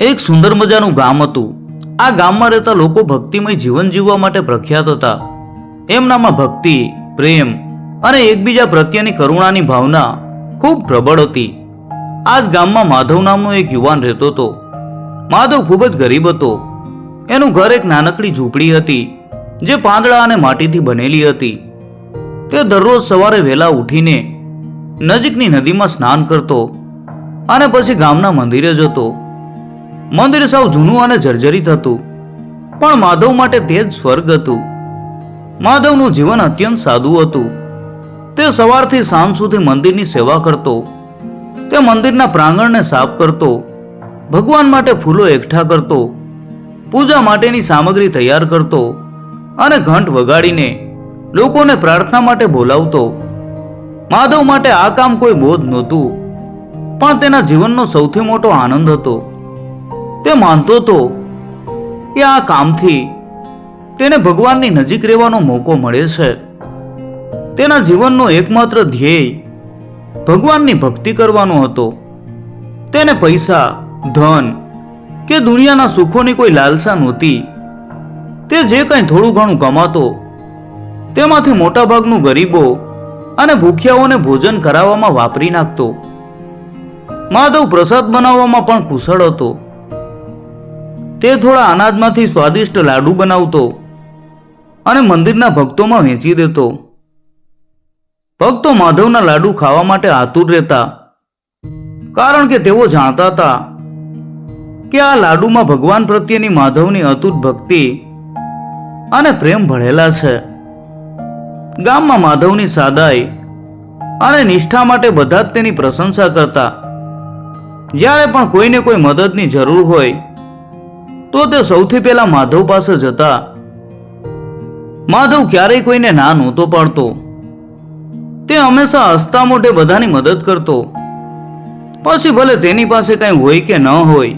એક સુંદર મજાનું ગામ હતું. આ ગામમાં રહેતા લોકો ભક્તિમય જીવન જીવવા માટે પ્રખ્યાત હતા. એમનામાં ભક્તિ, પ્રેમ અને એકબીજા પ્રત્યેની કરુણાની ભાવના ખૂબ પ્રબળ હતી. આ જ ગામમાં માધવ નામનો એક યુવાન રહેતો હતો. માધવ ખૂબ જ ગરીબ હતો. એનું ઘર એક નાનકડી ઝૂંપડી હતી, જે પાંદડા અને માટીથી બનેલી હતી. તે દરરોજ સવારે વહેલા ઉઠીને નજીકની નદીમાં સ્નાન કરતો અને પછી ગામના મંદિરે જતો. મંદિર સાવ જૂનું અને જર્જરિત હતું. પણ માધવ માટે તે જ સ્વર્ગ હતું. માધવનું જીવન અત્યંત સાદું હતું. તે સવારથી સાંજ સુધી મંદિરની સેવા કરતો. તે મંદિરના પ્રાંગણને સાફ કરતો. ભગવાન માટે ફૂલો એકઠા કરતો. પૂજા માટેની સામગ્રી તૈયાર કરતો અને ઘંટ વગાડીને લોકોને પ્રાર્થના માટે બોલાવતો. માધવ માટે આ કામ કોઈ બોધ નહોતું. પણ તેના જીવનનો સૌથી મોટો આનંદ હતો. તે માનતો હતો કે આ કામથી તેને ભગવાનની નજીક રહેવાનો મોકો મળે છે. તેના જીવનનો એકમાત્ર ધ્યેય ભગવાનની ભક્તિ કરવાનો હતો. તેને પૈસા, ધન કે દુનિયાના સુખોની કોઈ લાલસા નહોતી. તે જે કંઈ થોડું ઘણું કમાતો, તેમાંથી મોટાભાગનું ગરીબો અને ભૂખ્યાઓને ભોજન કરાવવામાં વાપરી નાખતો. માધવ પ્રસાદ બનાવવામાં પણ કુશળ હતો. તે થોડા અનાજમાંથી સ્વાદિષ્ટ લાડુ બનાવતો અને મંદિરના ભક્તોમાં વેચી દેતો. ભક્તો માધવના લાડુ ખાવા માટે આતુર રહેતા, કારણ કે તેઓ જાણતા હતા કે આ લાડુમાં ભગવાન પ્રત્યેની માધવની અતૂટ ભક્તિ અને પ્રેમ ભળેલા છે. ગામમાં માધવની સાદાઈ અને નિષ્ઠા માટે બધા જ તેની પ્રશંસા કરતા. જ્યારે પણ કોઈને કોઈ મદદની જરૂર હોય તો તે સૌથી પહેલા માધવ પાસે જતા. માધવ ક્યારેય કોઈને ના નહોતો પાડતો. તે હંમેશા હસતા મોઢે બધાની મદદ કરતો. પછી ભલે તેની પાસે કંઈ હોય કે ન હોય.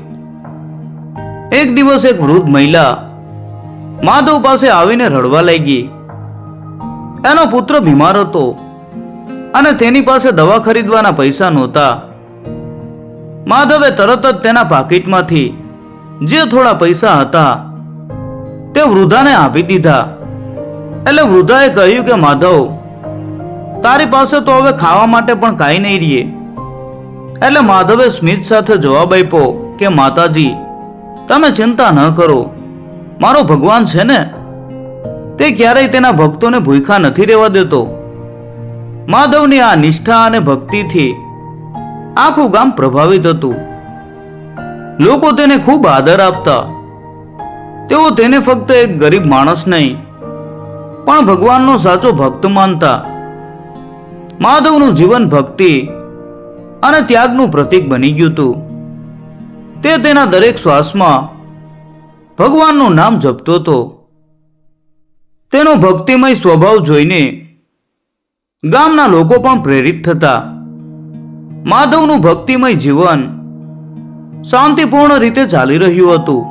એક દિવસ એક વૃદ્ધ મહિલા માધવ પાસે આવીને રડવા લાગી. એનો પુત્ર બીમાર હતો અને તેની પાસે દવા ખરીદવાના પૈસા નહોતા. માધવે તરત જ તેના પાકીટમાંથી જે થોડા પૈસા હતા, તે વૃદ્ધાને આપી દીધા. એટલે વૃદ્ધાએ કહ્યું કે, માધવ, તારી પાસે તો હવે ખાવા માટે પણ કાંઈ નહીં રહીએ એટલે માધવે સ્મિત સાથે જવાબ આપ્યો કે, માતાજી, તમે ચિંતા ન કરો. મારો ભગવાન છે ને, તે ક્યારેય તેના ભક્તોને ભૂખ્યા નથી રહેવા દેતો. માધવની આ નિષ્ઠા અને ભક્તિથી આખું ગામ પ્રભાવિત હતું. લોકો તેને ખૂબ આદર આપતા. તેઓ તેને ફક્ત એક ગરીબ માણસ નહીં, પણ ભગવાનનો સાચો ભક્ત માનતા. માધવનું જીવન ભક્તિ અને ત્યાગનું પ્રતીક બની ગયું હતું. તે તેના દરેક શ્વાસમાં ભગવાનનું નામ જપતો હતો. તેનો ભક્તિમય સ્વભાવ જોઈને ગામના લોકો પણ પ્રેરિત થતા. માધવનું ભક્તિમય જીવન શાંતિપૂર્ણ રીતે ચાલી રહ્યું હતું.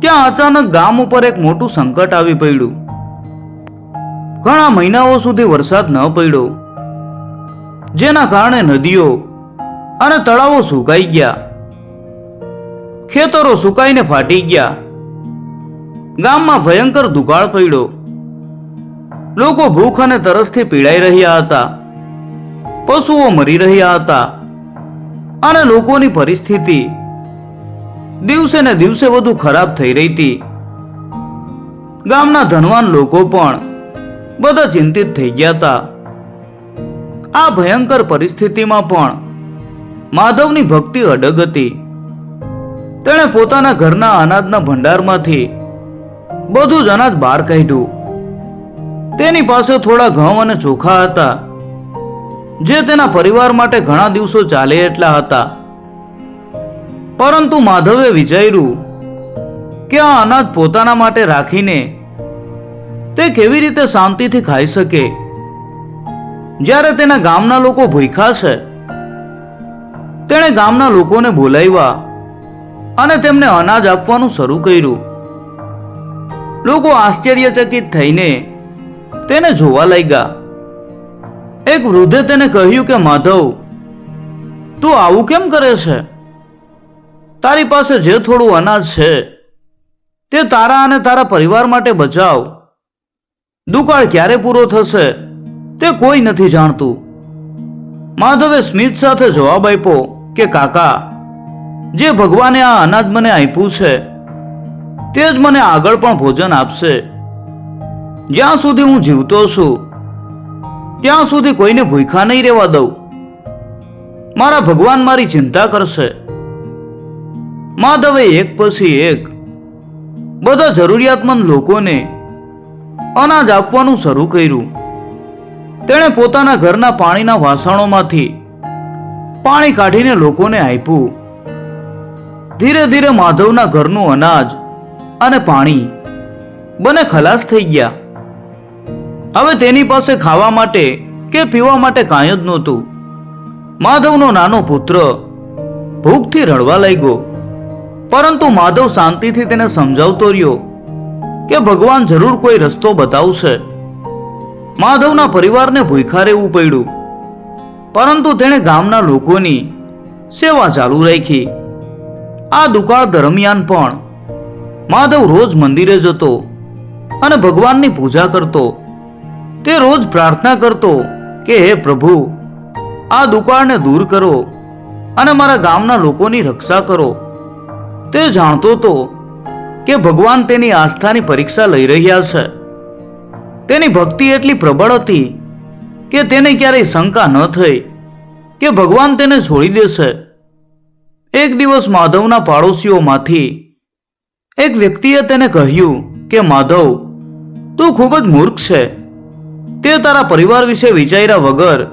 ત્યાં અચાનક ગામ ઉપર એક મોટું સંકટ આવી પડ્યું. ઘણા મહિનાઓ સુધી વરસાદ ન પડ્યો. જેના કારણે નદીઓ અને તળાવો સુકાઈ ગયા. ખેતરો સુકાઈને ફાટી ગયા. ગામમાં ભયંકર દુકાળ પડ્યો. લોકો ભૂખ અને તરસથી પીડાઈ રહ્યા હતા. પશુઓ મરી રહ્યા હતા. અને લોકોની પરિસ્થિતિ દિવસે ને દિવસે વધુ ખરાબ થઈ રહી હતી. ગામના ધનવાન લોકો પણ બધા ચિંતિત થઈ ગયા હતા. આ ભયંકર પરિસ્થિતિમાં પણ માધવની ભક્તિ અડગ હતી. તેણે પોતાના ઘરના અનાજના ભંડારમાંથી બધું જ અનાજ બહાર કાઢ્યું. તેની પાસે થોડા ઘઉં અને ચોખા હતા. જે તેના પરિવાર માટે ઘણા દિવસો ચાલે એટલા હતા. પરંતુ માધવે વિચાર્યું કે આ અનાજ પોતાના માટે રાખીને તે કેવી રીતે શાંતિથી ખાઈ શકે? જ્યારે તેના ગામના લોકો ભૂખ્યા છે, તેણે ગામના લોકોને બોલાવ્યા અને તેમને અનાજ આપવાનું શરૂ કર્યું. લોકો આશ્ચર્યચકિત થઈને તેને જોવા લાગ્યા. એક વૃદ્ધે તેને કહ્યું કે, માધવ, તું આવું કેમ કરે છે? તારી પાસે જે થોડું અનાજ છે, તે તારા અને તારા પરિવાર માટે બચાવ. દુકાળ ક્યારે પૂરો થશે, તે કોઈ નથી જાણતું. માધવે સ્મિત સાથે જવાબ આપ્યો કે, કાકા, જે ભગવાને આ અનાજ મને આપ્યું છે, તે જ મને આગળ પણ ભોજન આપશે. જ્યાં સુધી હું જીવતો છું ત્યાં સુધી કોઈને ભૂખા નહીં રહેવા દઉં. મારા ભગવાન મારી ચિંતા કરશે. માધવે એક પછી એક બધા જરૂરિયાતમંદ લોકોને અનાજ આપવાનું શરૂ કર્યું. તેણે પોતાના ઘરના પાણીના વાસણોમાંથી પાણી કાઢીને લોકોને આપ્યું. ધીરે ધીરે માધવના ઘરનું અનાજ અને પાણી બંને ખલાસ થઈ ગયા. હવે તેની પાસે ખાવા માટે કે પીવા માટે કાંઈ જ નહોતું. માધવનો નાનો પુત્ર ભૂખથી રડવા લાગ્યો. પરંતુ માધવ શાંતિથી તેને સમજાવતો રહ્યો કે ભગવાન જરૂર કોઈ રસ્તો બતાવશે. માધવના પરિવારને ભૂખા રહેવું પડ્યું. પરંતુ તેણે ગામના લોકોની સેવા ચાલુ રાખી. આ દુકાળ દરમિયાન પણ માધવ રોજ મંદિરે જતો અને ભગવાનની પૂજા કરતો. તે રોજ પ્રાર્થના કરતો કે, હે પ્રભુ, આ દુકાળને દૂર કરો અને મારા ગામના લોકોની રક્ષા કરો. તે જાણતો હતો કે ભગવાન તેની આસ્થાની પરીક્ષા લઈ રહ્યા છે. તેની ભક્તિ એટલી પ્રબળ હતી કે તેને ક્યારેય શંકા ન થઈ કે ભગવાન તેને છોડી દેશે. એક દિવસ માધવના પાડોશીઓમાંથી એક વ્યક્તિએ તેને કહ્યું કે, માધવ, તું ખૂબ જ મૂર્ખ છે. તે તારા પરિવાર વિશે વિચાર્યા વગર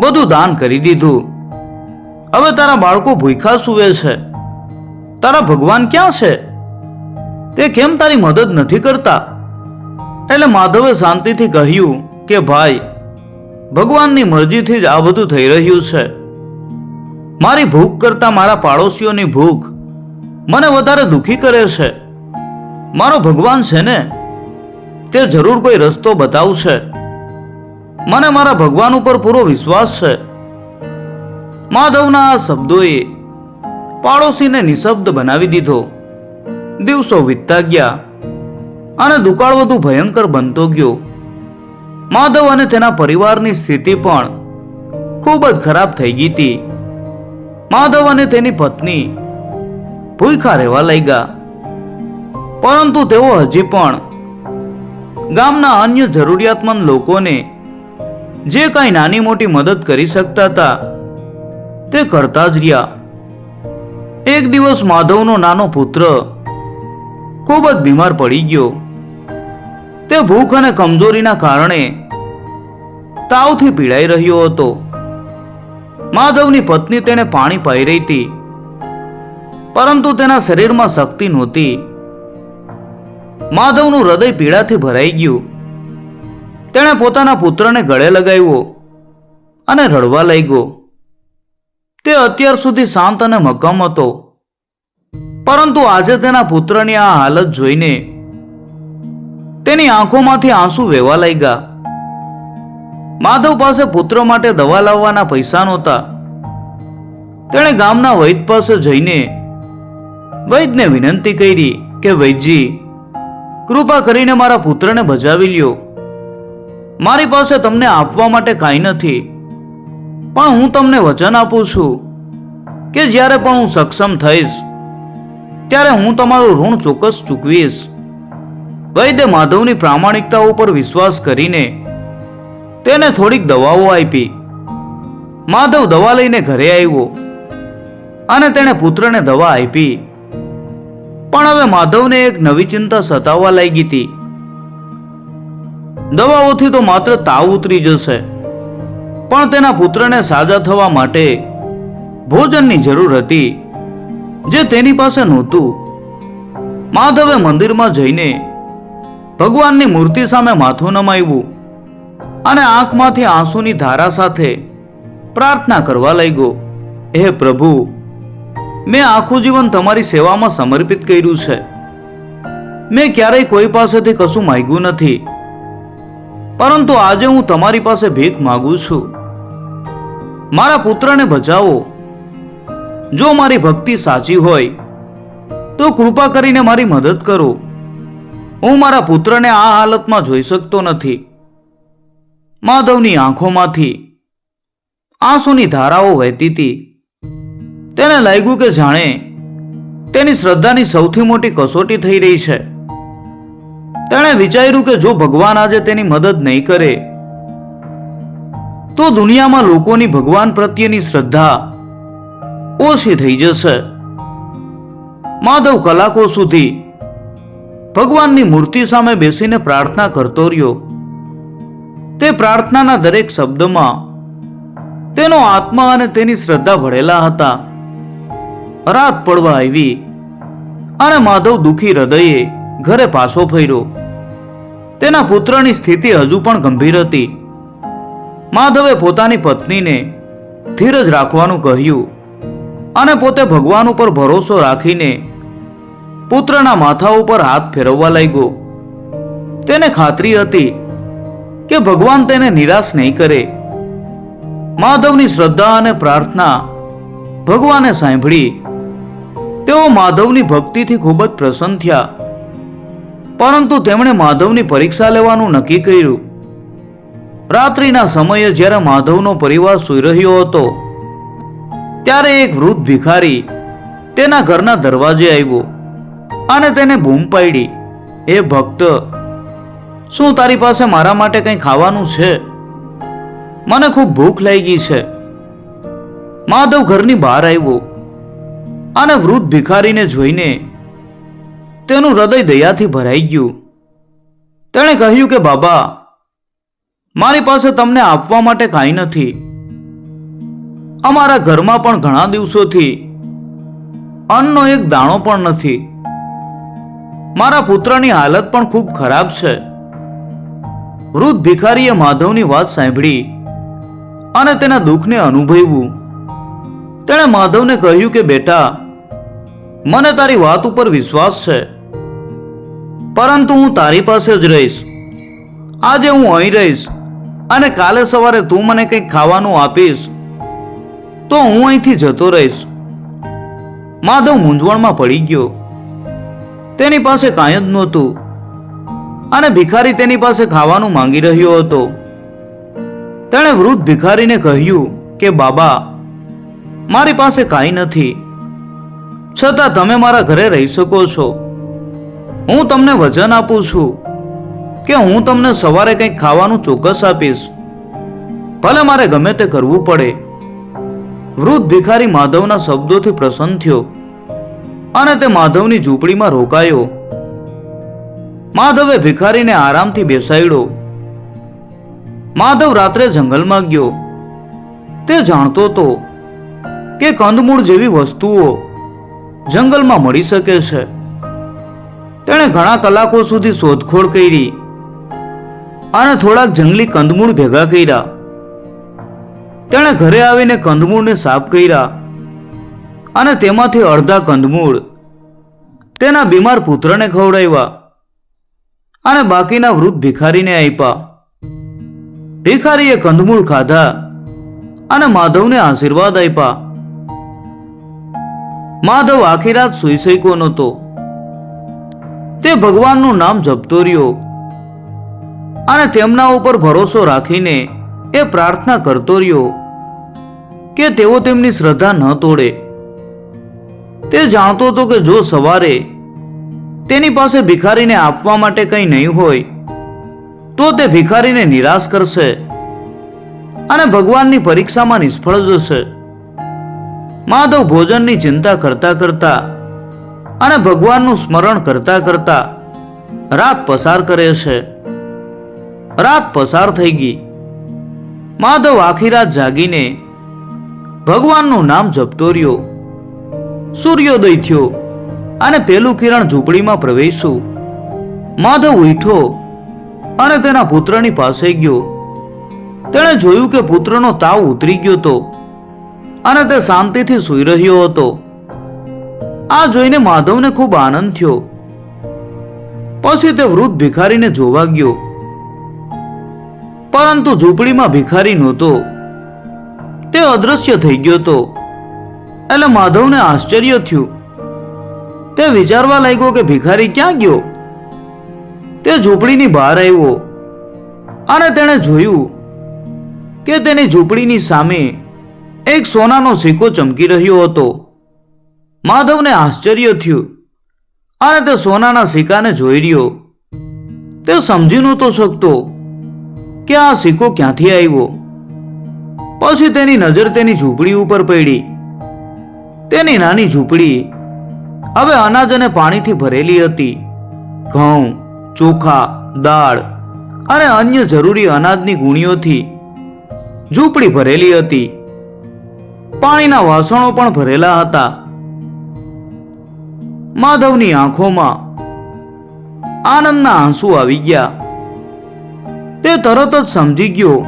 બધું દાન કરી દીધું. હવે તારા બાળકો ભૂખા સુવે છે. તારા ભગવાન ક્યાં છે? તે કેમ તારી મદદ નથી કરતા? એટલે માધવે શાંતિથી કહ્યું કે, ભાઈ, ભગવાનની મરજીથી જ આ બધું થઈ રહ્યું છે. મારી ભૂખ કરતા મારા પાડોશીઓની ભૂખ મને વધારે દુઃખી કરે છે. મારો ભગવાન છે ને, તે જરૂર કોઈ રસ્તો બતાવશે. મને મારા ભગવાન ઉપર પૂરો વિશ્વાસ છે. માધવના આ શબ્દોએ પાડોશીને નિશબ્દ બનાવી દીધો. દિવસો વીતતા ગયા અને દુકાળ વધુ ભયંકર બનતો ગયો. માધવ અને તેના પરિવારની સ્થિતિ પણ ખૂબ જ ખરાબ થઈ ગઈ હતી. માધવ અને તેની પત્ની ભૂખા રહેવા લાગ્યા. પરંતુ તેઓ હજી પણ ગામના અન્ય જરૂરિયાતમંદ લોકોને જે કાંઈ નાની મોટી મદદ કરી શકતા હતા, તે કરતા જ રહ્યા. એક દિવસ માધવનો નાનો પુત્ર ખૂબ જ બીમાર પડી ગયો. તે ભૂખ અને કમજોરીના કારણે તાવથી પીડાઈ રહ્યો હતો. માધવની પત્ની તેને પાણી પાઈ રહી હતી, પરંતુ તેના શરીરમાં શક્તિ નહોતી. માધવનું હૃદય પીડાથી ભરાઈ ગયું. તેણે પોતાના પુત્રને ગળે લગાવ્યો અને રડવા લાગ્યો. તે અત્યાર સુધી શાંત અને મક્કમ હતો. પરંતુ આજે તેના પુત્રની આ હાલત જોઈને તેની આંખોમાંથી આંસુ વહેવા લાગ્યા. માધવ પાસે પુત્ર માટે દવા લાવવાના પૈસા નહોતા. તેણે ગામના વૈદ પાસે જઈને વૈદને વિનંતી કરી કે, વૈદજી, કૃપા કરીને મારા પુત્રને ભજાવી લ્યો. મારી પાસે તમને આપવા માટે કાંઈ નથી. પણ હું તમને વચન આપું છું કે જ્યારે પણ હું સક્ષમ થઈશ, ત્યારે હું તમારું ઋણ ચોક્કસ ચૂકવીશ. વૈદ્ય માધવની પ્રામાણિકતા ઉપર વિશ્વાસ કરીને તેને થોડીક દવાઓ આપી. માધવ દવા લઈને ઘરે આવ્યો અને તેણે પુત્રને દવા આપી. પણ હવે માધવને એક નવી ચિંતા સતાવવા લાગી હતી. દવાઓથી તો માત્ર તાવ ઉતરી જશે. પણ તેના પુત્રને સાજા થવા માટે ભોજનની જરૂર હતી, જે તેની પાસે નહોતું. માધવે મંદિરમાં જઈને ભગવાનની મૂર્તિ સામે માથું નમાવ્યું અને આંખમાંથી આંસુની ધારા સાથે પ્રાર્થના કરવા લાગ્યો, હે પ્રભુ, મેં આખું જીવન તમારી સેવામાં સમર્પિત કર્યું છે. મેં ક્યારેય કોઈ પાસેથી કશું માંગ્યું નથી. પરંતુ આજે હું તમારી પાસે ભીખ માગું છું. મારા પુત્રને બચાવો જો મારી ભક્તિ સાચી હોય, તો કૃપા કરીને મારી મદદ કરો. હું મારા પુત્રને આ હાલતમાં જોઈ શકતો નથી. માધવની આંખોમાંથી આંસુની ધારાઓ વહેતી હતી. તેને લાગ્યું કે જાણે તેની શ્રદ્ધાની સૌથી મોટી કસોટી થઈ રહી છે. તેણે વિચાર્યું કે જો ભગવાન આજે તેની મદદ નહીં કરે, તો દુનિયામાં લોકોની ભગવાન પ્રત્યેની શ્રદ્ધા ઓછી થઈ જશે. માધવ કલાકો સુધી ભગવાનની મૂર્તિ સામે બેસીને પ્રાર્થના કરતો રહ્યો. તે પ્રાર્થનાના દરેક શબ્દમાં તેનો આત્મા અને તેની શ્રદ્ધા ભળેલા હતા. રાત પડવા આવી અને માધવ દુખી હૃદયે ઘરે પાછો ફર્યો. તેના પુત્રની સ્થિતિ હજુ પણ ગંભીર હતી. માધવે પોતાની પત્નીને ધીરજ રાખવાનું કહ્યું અને પોતે ભગવાન ઉપર ભરોસો રાખીને પુત્રના માથા ઉપર હાથ ફેરવવા લાગ્યો. તેને ખાતરી હતી કે ભગવાન તેને નિરાશ નહીં કરે. માધવની શ્રદ્ધા અને પ્રાર્થના ભગવાને સાંભળી. તેઓ માધવની ભક્તિથી ખૂબ જ પ્રસન્ન થયા. પરંતુ તેમણે માધવની પરીક્ષા લેવાનું નક્કી કર્યું. રાત્રિના સમયે જ્યારે માધવનો પરિવાર સૂઈ રહ્યો હતો, ત્યારે એક વૃદ્ધ ભિખારી તેના ઘરના દરવાજે આવ્યો અને તેને બૂમ પાડી એ ભક્ત, શું તારી પાસે મારા માટે કંઈ ખાવાનું છે? મને ખૂબ ભૂખ લાગી છે. માધવ ઘરની બહાર આવ્યો અને વૃદ્ધ ભિખારીને જોઈને તેનું હૃદય દયાથી ભરાઈ ગયું. તેણે કહ્યું કે, બાબા, મારી પાસે તમને આપવા માટે કાંઈ નથી. અમારા ઘરમાં પણ ઘણા દિવસોથી અન્નનો એક દાણો પણ નથી. મારા પુત્રની હાલત પણ ખૂબ ખરાબ છે. વૃદ્ધ ભિખારીએ માધવની વાત સાંભળી અને તેના દુઃખને અનુભવ્યું. તેણે માધવને કહ્યું કે, બેટા, મને તારી વાત ઉપર વિશ્વાસ છે. પરંતુ હું તારી પાસે જ રહીશ. આજે હું અહીં રહીશ અને કાલે સવારે તું મને કંઈક ખાવાનું આપીશ. તો હું અહીંથી જતો રહીશ. માધવ મૂંઝવણમાં પડી ગયો. તેની પાસે કાંઈ જ નહોતું અને ભિખારી તેની પાસે ખાવાનું માંગી રહ્યો હતો. તેણે વૃદ્ધ ભિખારીને કહ્યું કે, બાબા, મારી પાસે કાંઈ નથી. છતાં તમે મારા ઘરે રહી શકો છો. હું તમને વચન આપું છું કે હું તમને સવારે કંઈક ખાવાનું ચોક્કસ આપીશ. ભલે મારે ગમે તે કરવું પડે. વૃદ્ધ ભિખારી માધવના શબ્દોથી પ્રસન્ન થયો અને તે માધવની ઝૂંપડીમાં રોકાયો. માધવે ભિખારીને આરામથી બેસાડ્યો. માધવ રાત્રે જંગલમાં ગયો. તે જાણતો હતો કે કંદમૂળ જેવી વસ્તુઓ જંગલમાં મળી શકે છે. તેણે ઘણા કલાકો સુધી શોધખોળ કરી અને થોડાક જંગલી કંદમૂળ ભેગા કર્યા. તેણે ઘરે આવીને કંદમૂળને સાફ કર્યા અને તેમાંથી અડધા કંદમૂળ તેના બીમાર પુત્રને ખવડાવ્યા અને બાકીના વૃદ્ધ ભિખારીને આપ્યા. ભિખારીએ કંદમૂળ ખાધા અને માધવને આશીર્વાદ આપ્યા. માધવ આખી રાત સૂઈ શક્યો નહોતો. તે ભગવાનનું નામ જપતો રહ્યો અને તેમના ઉપર ભરોસો રાખીને એ પ્રાર્થના કરતો રહ્યો કે તેઓ તેમની શ્રદ્ધા ન તોડે. તે જાણતો હતો કે જો સવારે તેની પાસે ભિખારીને આપવા માટે કંઈ નહીં હોય, તો તે ભિખારીને નિરાશ કરશે અને ભગવાનની પરીક્ષામાં નિષ્ફળ જશે. માધવ ભોજનની ચિંતા કરતા કરતા અને ભગવાનનું સ્મરણ કરતા કરતા રાત પસાર કરે છે. રાત પસાર થઈ ગઈ. માધવ આખી રાત જાગીને ભગવાનનું નામ જપતો રહ્યો. સૂર્યોદય થયો અને પેલું કિરણ ઝૂંપડીમાં પ્રવેશ્યું. માધવ ઉઠો અને તેના પુત્રની પાસે ગયો. તેણે જોયું કે પુત્રનો તાવ ઉતરી ગયો હતો અને તે શાંતિથી સૂઈ રહ્યો હતો. આ જોઈને માધવને ખૂબ આનંદ થયો. પછી તે વૃદ્ધ ભિખારીને જોવા ગયો. પરંતુ ઝૂંપડીમાં ભિખારી નહોતો. તે અદૃશ્ય થઈ ગયો હતો. એટલે માધવને આશ્ચર્ય થયું. તે વિચારવા લાગ્યો કે ભિખારી ક્યાં ગયો? તે ઝૂંપડીની બહાર આવ્યો. અને તેણે જોયું કે તેની ઝૂંપડીની સામે એક સોનાનો સિક્કો ચમકી રહ્યો હતો. માધવને આશ્ચર્ય થયું. અને તે સોનાના સિક્કાને જોઈ રહ્યો. તે સમજી નહોતો શકતો કે આ સિક્કો ક્યાંથી આવ્યો. પછી તેની નજર તેની ઝૂંપડી ઉપર પડી. તેની નાની ઝૂંપડી હવે અનાજ અને પાણીથી ભરેલી હતી. ઘઉં, ચોખા, દાળ અને અન્ય જરૂરી અનાજની ગુણીઓથી ઝૂંપડી ભરેલી હતી. પાણીના વાસણો પણ ભરેલા હતા. માધવની આંખોમાં આનંદના આંસુ આવી ગયા. તે તરત જ સમજી ગયો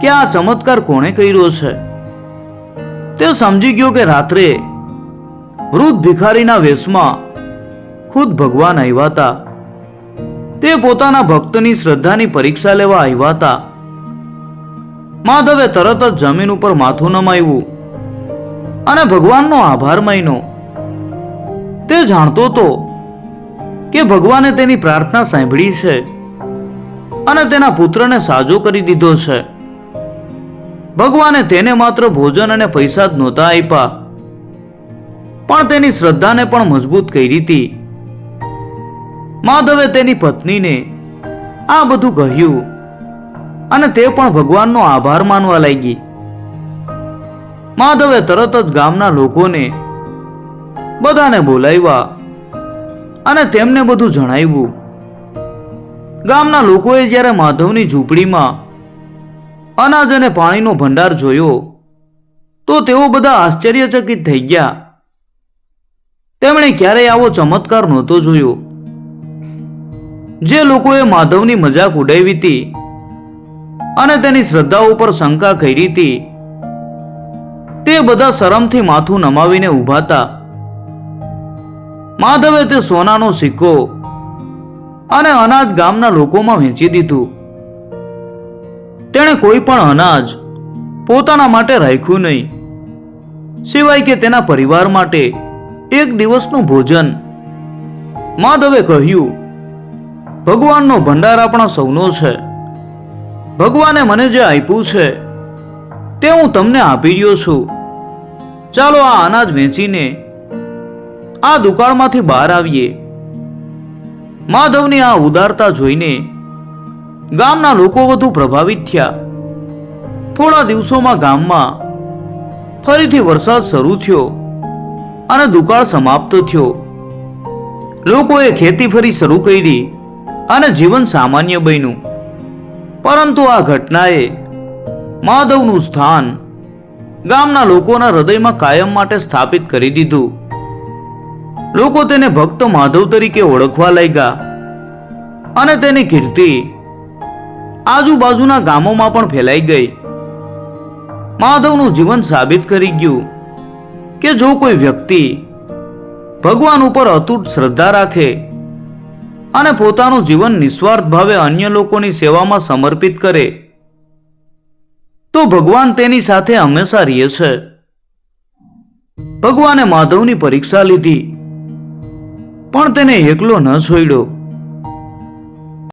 કે આ ચમત્કાર કોણે કર્યો છે. તે સમજી ગયો કે રાત્રે વૃદ્ધ ભિખારીના વેશમાં ખુદ ભગવાન આવ્યા હતા. તે પોતાના ભક્તની શ્રદ્ધાની પરીક્ષા લેવા આવ્યા હતા. માધવે તરત જ જમીન ઉપર માથું નમાવ્યું અને ભગવાનનો આભાર માન્યો. તે જાણતો હતો કે ભગવાને તેની પ્રાર્થના સાંભળી છે અને તેના પુત્રને સાજો કરી દીધો છે. ભગવાને તેને માત્ર ભોજન અને પૈસા જ નહોતા આપ્યા, પણ તેની શ્રદ્ધાને પણ મજબૂત કરી હતી. માધવે તેની પત્નીને આ બધું કહ્યું અને તે પણ ભગવાનનો આભાર માનવા લાગી. માધવે તરત જ ગામના લોકોને બધાને બોલાવ્યા અને તેમને બધું જણાવ્યું. ગામના લોકોએ જ્યારે માધવની ઝૂંપડીમાં અનાજ અને પાણીનો ભંડાર જોયો, તો તેઓ બધા આશ્ચર્યચકિત થઈ ગયા. તેમણે ક્યારેય આવો ચમત્કાર નહોતો જોયો. જે લોકોએ માધવની મજાક ઉડાવી હતી અને તેની શ્રદ્ધા ઉપર શંકા કરી હતી, તે બધા શરમથી માથું નમાવીને ઊભા હતા. માધવે તે સોનાનો સિક્કો અને અનાજ ગામના લોકોમાં વેચી દીધું. તેણે કોઈ પણ અનાજ પોતાના માટે રાખ્યું નહીં. સિવાય કે તેના પરિવાર માટે એક દિવસનું ભોજન. માધવે કહ્યું, ભગવાનનો ભંડાર આપણા સૌનો છે. ભગવાને મને જે આપ્યું છે, તે હું તમને આપી રહ્યો છું. ચાલો આ અનાજ વેચીને આ દુકાળમાંથી બહાર આવીએ. માધવની આ ઉદારતા જોઈને ગામના લોકો વધુ પ્રભાવિત થયા. થોડા દિવસોમાં ગામમાં ફરીથી વરસાદ શરૂ થયો અને દુકાળ સમાપ્ત થયો. લોકોએ ખેતી ફરી શરૂ કરી અને જીવન સામાન્ય બન્યું. પરંતુ આ ઘટનાએ માધવનું સ્થાન ગામના લોકોના હૃદયમાં કાયમ માટે સ્થાપિત કરી દીધું. લોકો તેને ભક્ત માધવ તરીકે ઓળખવા લાગ્યા. અને તેની કીર્તિ આજુબાજુના ગામોમાં પણ ફેલાઈ ગઈ. માધવનું જીવન સાબિત કરી ગયું કે જો કોઈ વ્યક્તિ ભગવાન ઉપર અતૂટ શ્રદ્ધા રાખે અને પોતાનું જીવન નિસ્વાર્થ ભાવે અન્ય લોકોની સેવામાં સમર્પિત કરે, તો ભગવાન તેની સાથે હંમેશા રહે છે. ભગવાને માધવની પરીક્ષા લીધી. પણ તેને એકલો ન છોડ્યો.